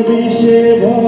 বিষে ভরা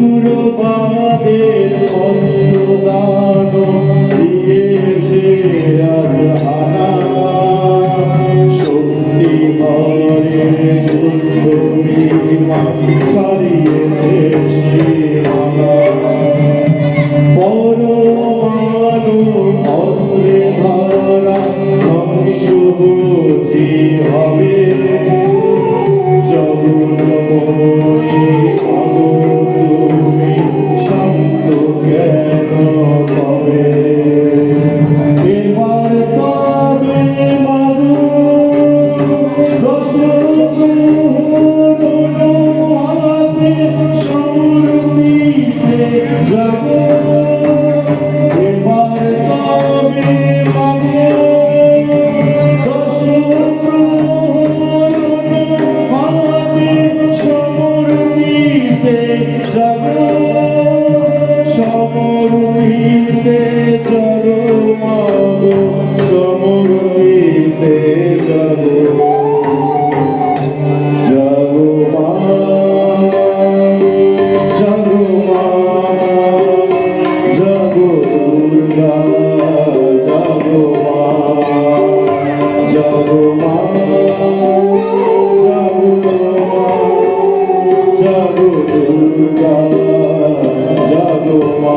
মধুর পাদের অন্তদান দিয়েছে আজ সারিয়েছে যাব মা যাব মা যাব দুর্গা যাব মা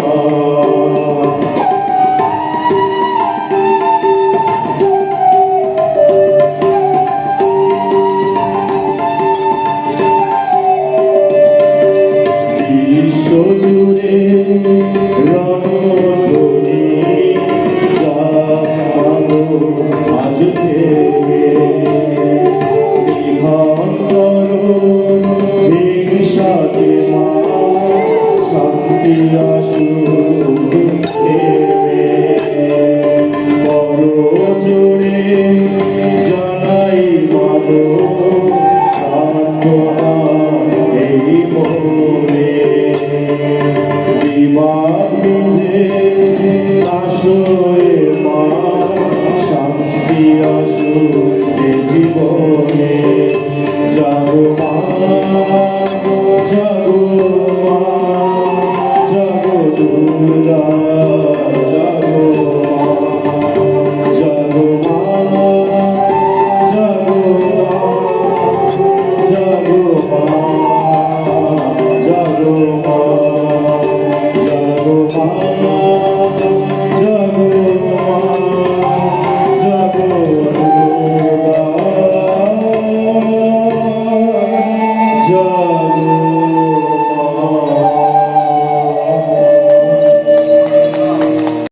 花。